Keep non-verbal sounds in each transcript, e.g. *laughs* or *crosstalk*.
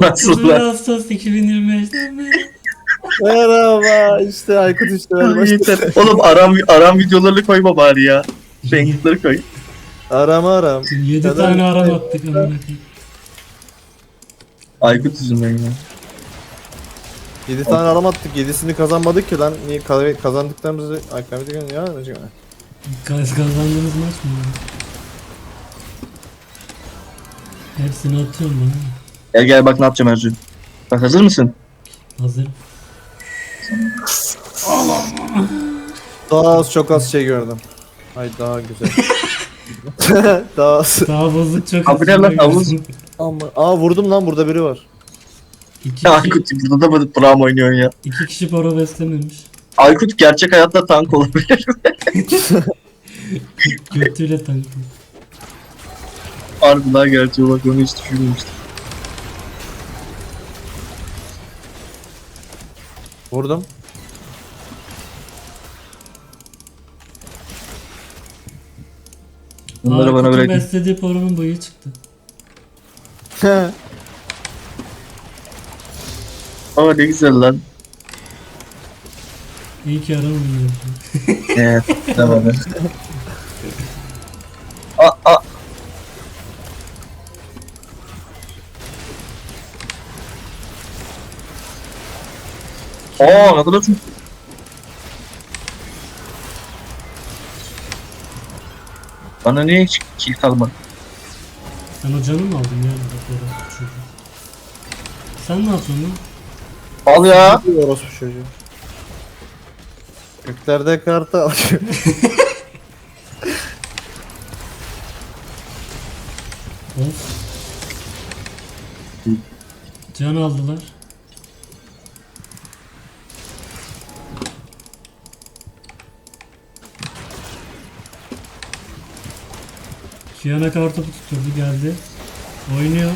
Nasıl 31 lan? Ağustos 2025'ten beri. Merhaba işte Aykut işte ben. Yeter. Oğlum aram aram videolarını koyma bari ya. Renkleri koy. Arama aram. 7 Kadar tane aram attık amına koyayım. Aykut yüzünden ya. 7 tane aram attık 7'sini kazanmadık ki lan. Niye ka- kazandıklarımızı Ay kaybettik ya. ne çıkıyor? Kaz kazandığımız maç mı? ya? Hepsini atıyorum bana. Gel gel bak ne yapacağım Ercü. Bak hazır mısın? Hazır. Daha az çok az şey gördüm. Ay daha güzel. *laughs* daha az. Daha bozuk çok Abi ne lan, üstüne havuz? Ama aa vurdum lan burada biri var. İki, Aykut burada da mı pram oynuyorsun ya? iki kişi para beslememiş. Aykut gerçek hayatta tank olabilir. *laughs* Götüyle tankı. Harbiden gerçeği bak onu hiç düşünmemiştim. Vurdum. Bunları bana Aykut'un bırakın. beslediği paranın boyu çıktı. *laughs* Ama ne güzel lan. İyi ki aram oynuyorsun. Evet. Tamam. *laughs* Aa ne kadar çok. Bana niye hiç kill kalmadı? Sen o canı mı aldın ya? Bak orası çocuğu. Sen ne yapıyorsun lan? Al ya. Bir orospu çocuğu. Göklerde kartal. *laughs* Of. Can aldılar. Kiana kartopu tutturdu geldi. Oynuyor.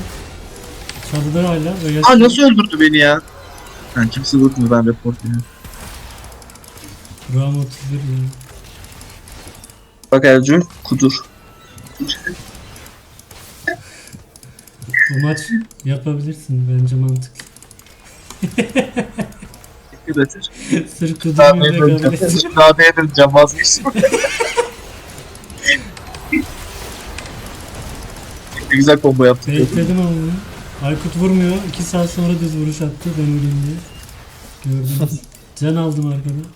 Çatıda hala ve Aa nasıl öldürdü beni ya? Ben kimse vurmuyor ben report ya. Ram 31 ya. Bak Ercü kudur. Bu maç yapabilirsin bence mantıklı. Üretir. *laughs* Sırf kudurmayı ne rekabet. edeceğim? Daha ne edeceğim vazgeçtim. Ne güzel combo yaptık. Bekledim bunu. Aykut vurmuyor. 2 saat sonra düz vuruş attı ben öleyim diye. Gördünüz. *laughs* Can aldım arkada.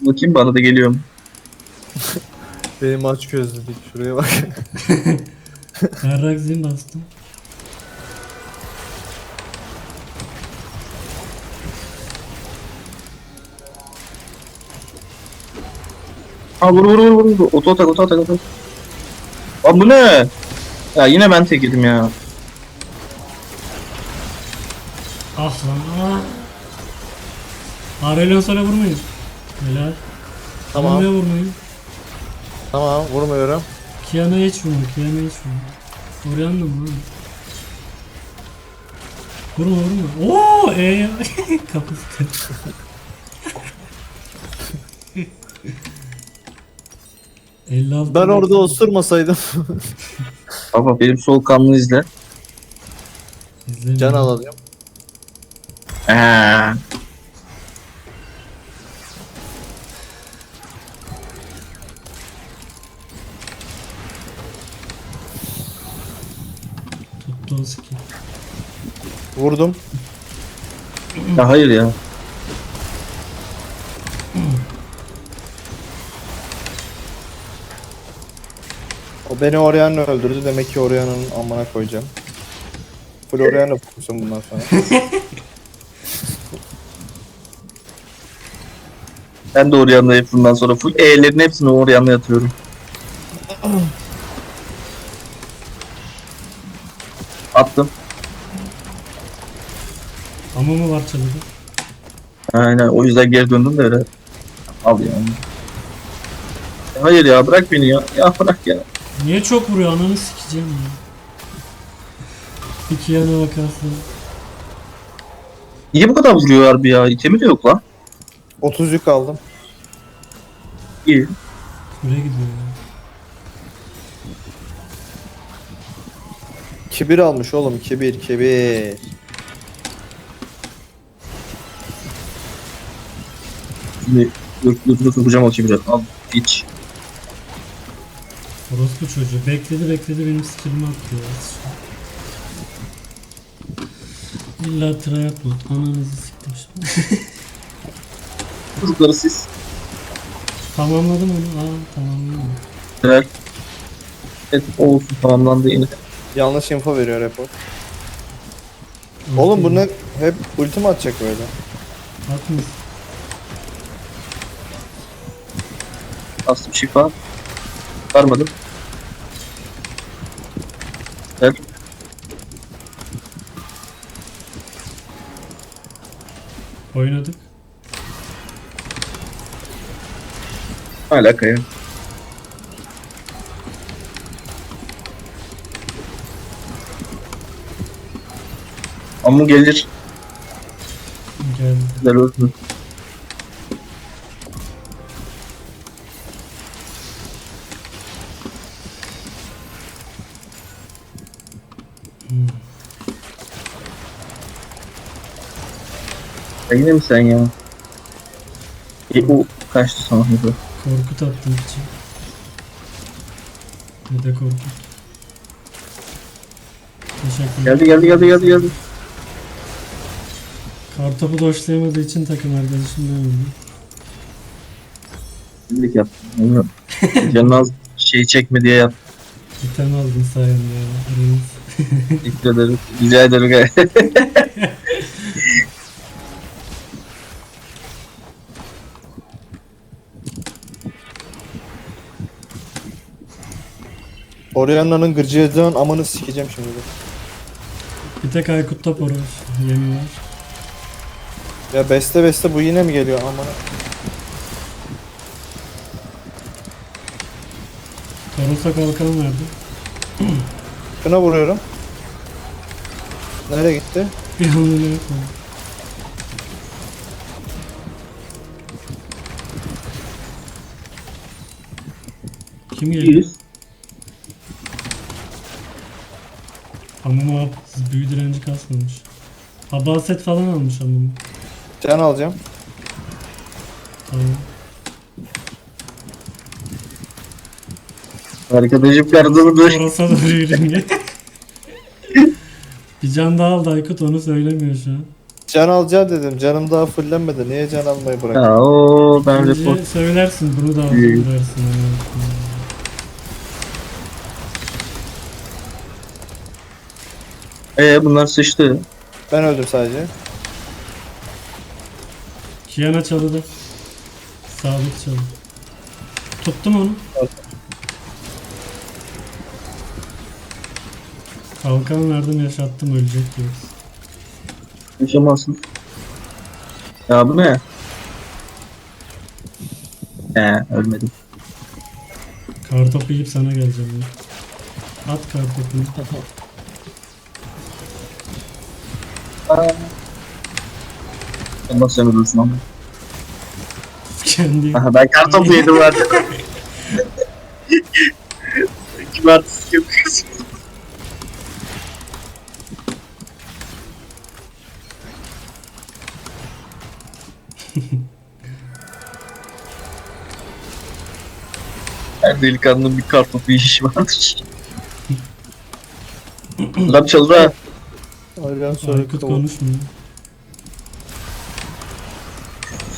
Bakayım bana da geliyorum. Benim aç gözlülük şuraya bak. *laughs* Berrak zin bastım. Ha vur vur vur vur. Oto atak oto atak oto. Lan bu ne? Ya yine ben tek yedim ya. Ah lan ah. Aurelion sana vurmayın. Helal. Tamam. Kiana'ya vurmayın. tamam vurmuyorum. Kiana'ya hiç vurma. Kiana'ya hiç vurma. Orianna mı lan? Vurma vurma. Oo E'ye *laughs* kapısı. ...56 Ben orada osurmasaydım. *laughs* Baba benim soğukkanlı izle. İzlemiyorum. Can alayım. Eee. Tuttu o. Vurdum. Ya hayır ya. O beni Orianna öldürdü. Demek ki Orianna'nın amına koyacağım. Full Orianna fokusun bundan sonra. *laughs* Ben de yanına bundan sonra full E'lerin hepsini oraya yanına yatıyorum. *clears throat* Attım. Ama mı var çalıda? Aynen o yüzden geri döndüm de öyle. Al yani. Hayır ya bırak beni ya. Ya bırak ya. Niye çok vuruyor ananı sikeceğim ya. İki yana bakarsın. Niye bu kadar vuruyor harbi ya? İtemi de yok lan. 30 yük aldım. İyi. Buraya gidiyor ya. Kibir almış oğlum kibir kibir. Şimdi gökyüzüne sokacağım o kibri. Al hiç. Orospu çocuğu. Bekledi bekledi benim skillimi attı ya. İlla tryhard mod. Ananızı siktim şimdi. Çocukları siz. Tamamladım onu. Aa tamamladım. Evet. Evet olsun tamamlandı yine. Yanlış info veriyor report. Oğlum bu ne? Hep ulti mi atacak böyle? Atmış. Bastım şifa. Varmadım. Oynadık. Alaka ya. Amma gelir. Geldi. Güzel olsun. Ya yine mi sen ya? E, o kaçtı sana hızlı. Korkut attım için. Ne de korkut. Teşekkürler. Geldi geldi geldi geldi geldi. Kartopu doşlayamadığı için takım arkadaşım demedim. Şimdilik yaptım. Bilmiyorum. Canın az şey çekme diye yaptım. Bir tane aldın sayende ya. Reis. Teşekkür ederim. Rica ederim. *laughs* Orianna'nın gırcıyacağın amanı sikeceğim şimdi. de. Bir tek Aykut'ta poroş. Yemi var. Ya beste beste bu yine mi geliyor amına? Toros'a kalkan verdi. *clears throat* Şuna vuruyorum. Nereye gitti? Bir an öyle mu? Kim geldi? İyiyiz. Abi büyü direnci kasmamış. Habaset falan almış amum. Can alacağım. Tamam. Arkadaşım karnını dur. Toros'a doğru *laughs* yürüyün. Bir can daha aldı Aykut onu söylemiyor şu an. Can alacağım dedim. Canım daha fullenmedi. Niye can almayı bırak? Ya o ben Bence report. söylersin bunu da alacağım dersin. Ee bunlar sıçtı. Ben öldüm sadece. Kiana çalıdı. Sabit çalı. Tuttum onu. Kalkan verdim yaşattım ölecek diyoruz. Yaşamazsın. Ya bu ne? He ölmedim. Kartopu yiyip sana geleceğim ya. At kartopunu. Sen ölürsün ama. Kendi. Aha ben kartopu yedim artık. Kim artistik yapıyorsun? Her delikanlının bir kartopu işi vardır. Adam çalır ha. Sonra Aykut konuşmuyor.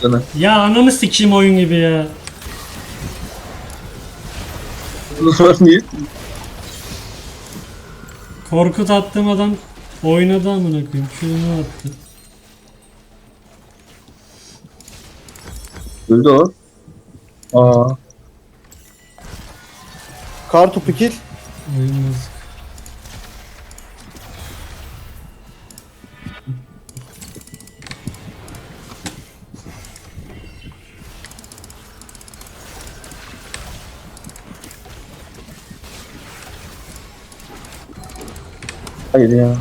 Sana. Ya ananı sikeyim oyun gibi ya. Bunlar *laughs* niye? Korkut attığım adam oynadı amına koyayım. Şunu attı. Öldü o. Aa. Kar topu kill. Oyun yazık. Hayır ya.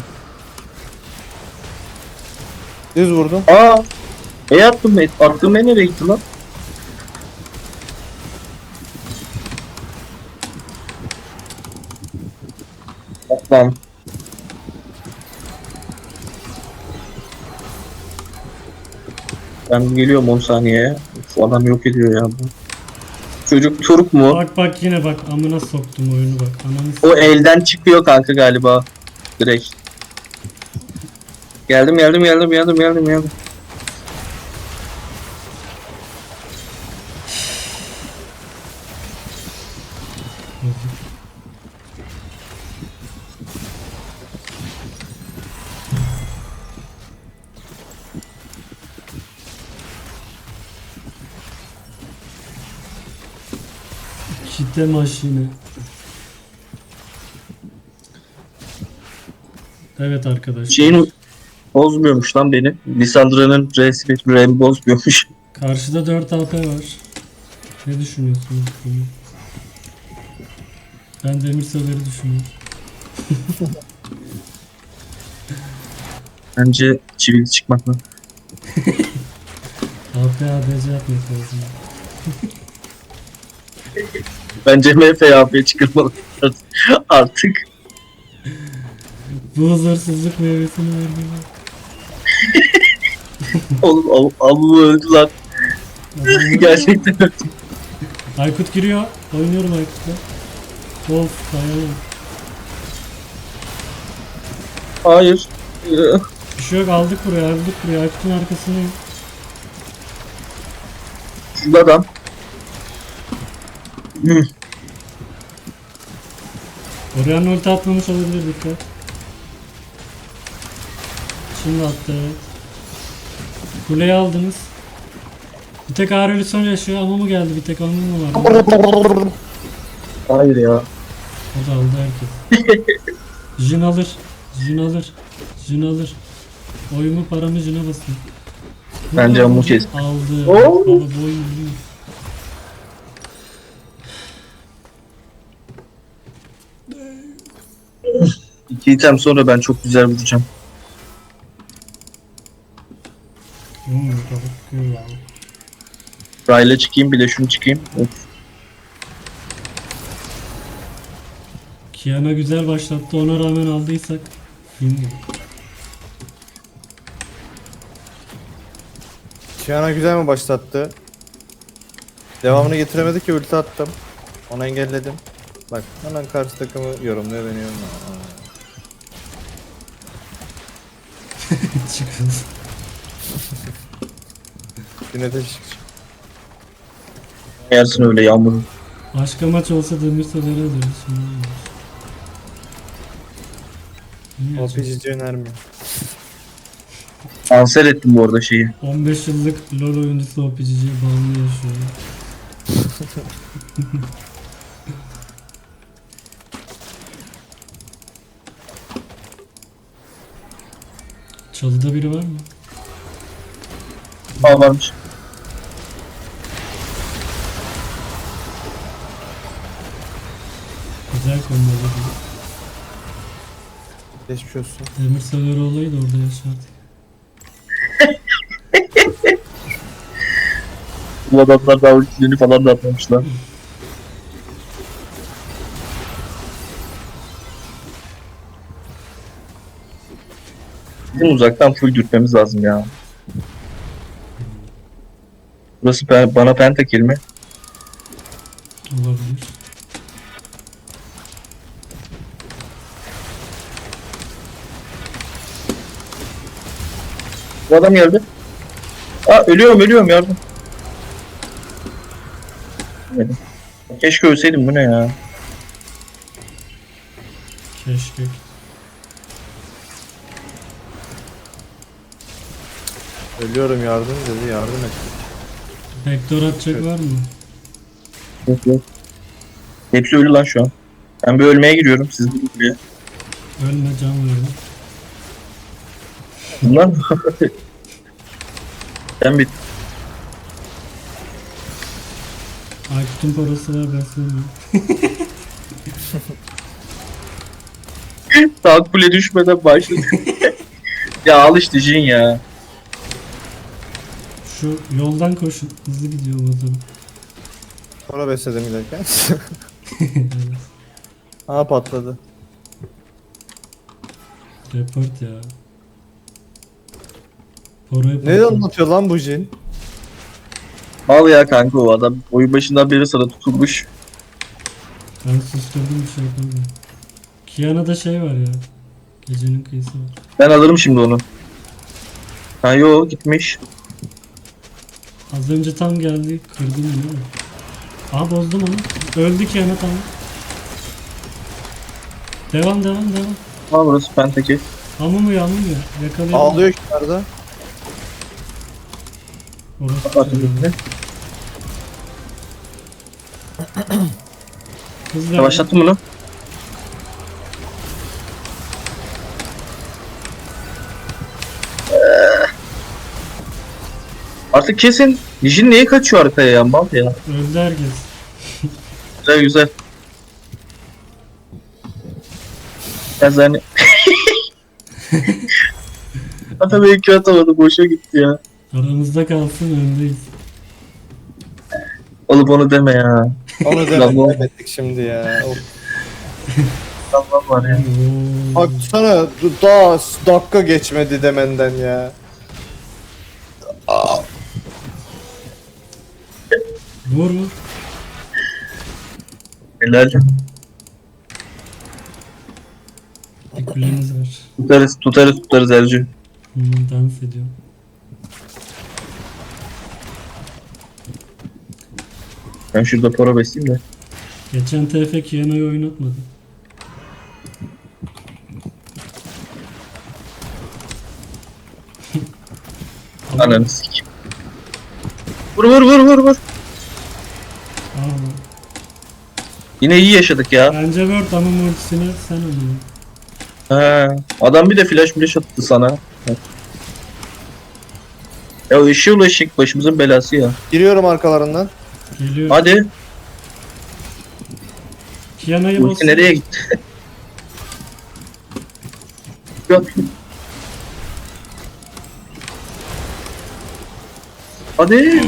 Düz vurdum. Aa. E attım ben. Attım ben nereye gitti lan? Atlam. Ben geliyorum 10 saniye. Şu adam yok ediyor ya bu. Çocuk Türk mu? Bak bak yine bak amına soktum oyunu bak. Ananı O elden çıkıyor kanka galiba. Direkt. Geldim geldim geldim geldim geldim geldim. Kitle maşini. Evet arkadaşlar. Şeyin bozmuyormuş lan beni. Lissandra'nın resmi rem bozmuyormuş. Karşıda 4 AP var. Ne düşünüyorsunuz? Ben Demir Sever'i düşünüyorum. *laughs* Bence çivili çıkmak lan. AP ADC yapmak lazım. Bence MFAP çıkarmalı *laughs* artık. Bu huzursuzluk meyvesini verdim. Oğlum avlu öldü lan. Gerçekten öldü. Aykut giriyor. Oynuyorum Aykut'la. Of dayanamam. Hayır. Bir şey yok aldık buraya aldık buraya. Aykut'un arkasındayım. Şurada adam. Hı. Oraya ulti atmamış olabilir dikkat. Şimdi attı. Kuleyi aldınız. Bir tek Aurelius son yaşıyor ama mı geldi bir tek onun mu var? Hayır ya. O da aldı herkes. *laughs* Jin alır. Jin alır. Jin alır. Oyumu paramı Jin'e basın. Bence Amu kes. Aldı. Baba biliyor. İki item sonra ben çok güzel vuracağım. Hmm, tavuk kıyor ya. Rayla çıkayım bir de şunu çıkayım. Of. Kiana güzel başlattı ona rağmen aldıysak. Kiana güzel mi başlattı? Devamını getiremedik ki ulti attım. Onu engelledim. Bak hemen karşı takımı yorumluyor beni yorumluyor. *laughs* Çıkın. Yine de Yersin öyle yağmuru. Başka maç olsa öderiz. Şimdi olmaz. Niye acaba? OPGC önermiyor. Kanser ettim bu arada şeyi. 15 yıllık LoL oyuncusu OPG'ye bağımlı yaşıyor. *laughs* Çalıda biri var mı? Aa varmış. Güzel konularda. Geçmiş olsun. Demir sever olaydı orada yaşardık. *laughs* Bu adamlar daha ultilerini falan da atmamışlar. Bizim uzaktan full dürtmemiz lazım ya. Burası pe- bana pentakil mi? Bu adam geldi. Aa ölüyorum ölüyorum yardım. Keşke ölseydim bu ne ya. Keşke. Ölüyorum yardım dedi yardım et. Vektör atacak var mı? Yok yok. Hepsi ölü lan şu an. Ben bir ölmeye giriyorum siz bir. Ölme can verdim. Bunlar mı? ben bir Aykut'un parası var ben sevmiyorum. Daha *laughs* kule düşmeden başladı. ya al işte Jin ya. Şu yoldan koşun. Hızlı gidiyor o zaman. Sonra besledim giderken. *laughs* Aa patladı. Report ya. Poro'yu Ne anlatıyor lan bu Jin? Mal ya kanka o adam. Oyun başından beri sana tutulmuş. Ben susturdum bir şey yapamadım. Kiana'da şey var ya. Gecenin kıyısı var. Ben alırım şimdi onu. Ha yo gitmiş. Az önce tam geldi. Kırdım ama. Aha bozdum onu. Öldü Kiana tamam. Devam devam devam. Ha burası penteki. Amumu amumu yakalayalım. Ağlıyor kenarda. Orası Kapat güzel. önünü. Hız ver. Yavaşlattım bunu. Ee, Artık kesin. Jin niye kaçıyor arkaya ya? Mal ya. Öldü herkes. *laughs* Güzel güzel. Biraz hani... *laughs* Hatta belki atamadı. Boşa gitti ya. Aramızda kalsın öndeyiz. Oğlum onu deme ya. Onu Lan demek bu- kaybettik şimdi ya. Of. Tamam var ya. Oo. Baksana daha dakika geçmedi demenden ya. Vur vur. Helal. Bir kulemiz var. Tutarız tutarız tutarız Ercü. Hmm, dans ediyor. Ben şurada para besleyeyim de. Geçen TF Kiana'yı oynatmadı. *laughs* Ananı sikeyim. Vur vur vur vur vur. Aa, Yine iyi yaşadık ya. bence Word ama multisini sen oynadın. Ha, adam bir de flash flash attı sana. Ya ışığı ışık başımızın belası ya. Giriyorum arkalarından. Geliyor. Hadi. Kiana'yı Ulti bozsun. nereye gitti? Yok. Hadi.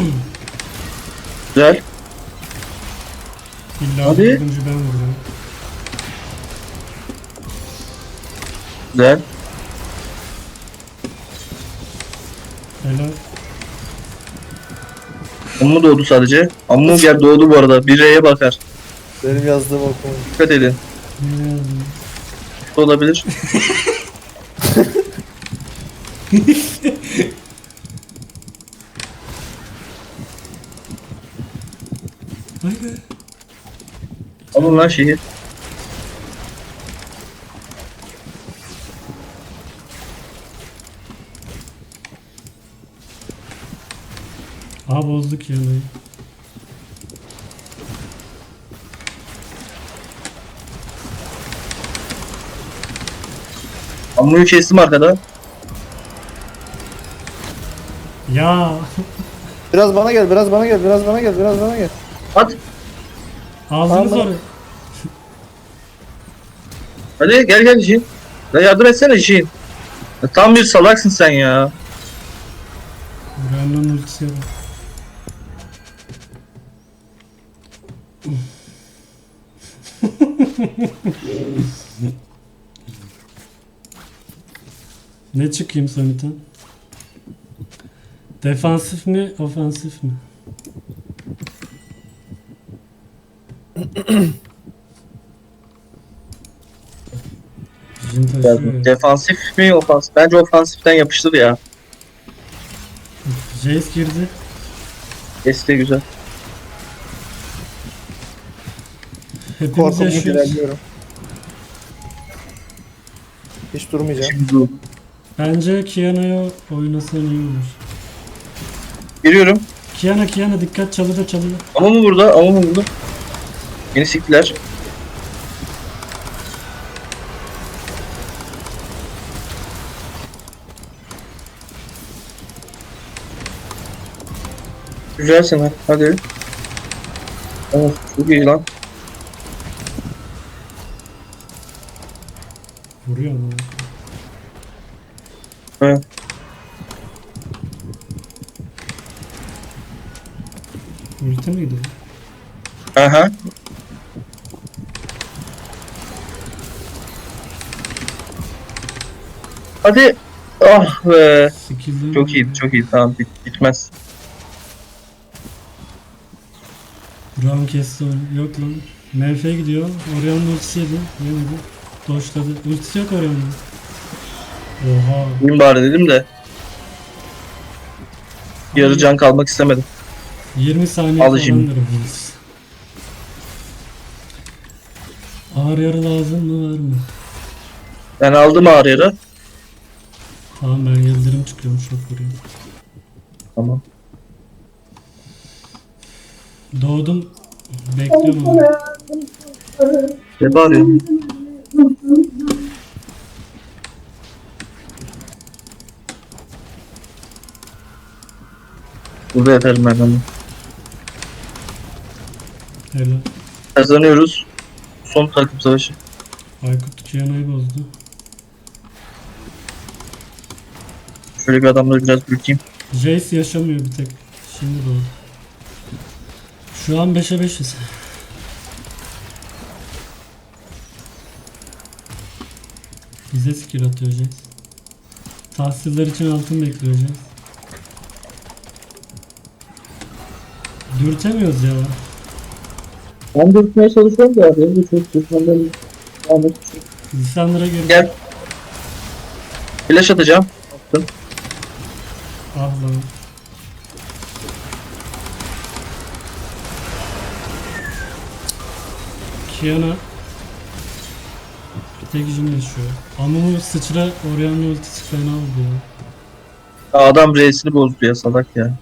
Güzel. İlla Hadi. dördüncü ben vuruyorum. Güzel. Helal. Ammu doğdu sadece. Ammu gel doğdu bu arada. Bir R'ye bakar. Benim yazdığım okuma. Dikkat edin. Olabilir. Be. Alın lan şeyi. Aa bozduk Kiana'yı. Ammu'yu kestim arkada. Ya. Biraz bana gel, biraz bana gel, biraz bana gel, biraz bana gel. At. Aldınız Tamam. orayı. Hadi gel gel Jin. Ya yardım etsene Jin. Ya Tam bir salaksın sen ya. Ne çıkayım Samit'ten? Defansif mi, ofansif mi? Taşıyor ya. Defansif mi ofansif? Bence ofansiften yapıştır ya. Jace girdi. Esti güzel. Hepimiz yaşıyoruz. ilerliyorum. Hiç durmayacağım. Şimdi Bence Kiana'ya oynasan iyi olur. Giriyorum. Kiana Kiana dikkat çalıda çalıda. Ama mı burada? Ama mı burada? Beni siktiler. Güzelsin ha. Hadi. Oh, çok iyi lan. Hadi. Ah be. Skill'den Çok iyi, çok iyi. Tamam bit bitmez. Brown kesti onu. Yok lan. MF gidiyor. Orion'un ultisi yedi. Yemedi. Doşladı. Ultisi yok Orion'un. Oha. Bin bari dedim de. Yarı can kalmak istemedim. 20 saniye Al şimdi. Ağır yarı lazım mı var mı? Ben aldım ağır yarı. Tamam ben yıldırım çıkıyorum çok vuruyor. Tamam. Doğdum. Bekliyorum ama. Ne bağırıyorsun? Burada yatarım ben onu. Helal. Kazanıyoruz. Son takım savaşı. Aykut Kiana'yı bozdu. Şöyle bir adamları biraz bürkeyim. Jace yaşamıyor bir tek. Şimdi doğdu. Şu an 5'e 5'iz. Bize skill atıyor Jace. Tahsiller için altın bekliyor Jace. Dürtemiyoruz ya. Ben dürtmeye çalışıyorum da benim de çok dürtmemden Ahmet Lisanlara girdi. Gel. Flash atacağım. Attım. Lan. Kiana bir tek jim yaşıyor. Amumu sıçra Orion'un ultisi fena oldu ya. Adam R'sini bozdu ya salak ya.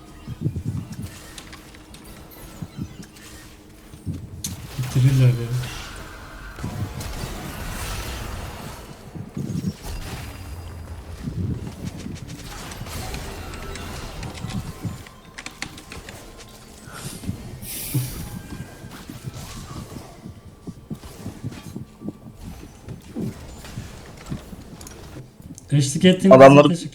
Eşlik ettiğiniz için Adamları- teşekkür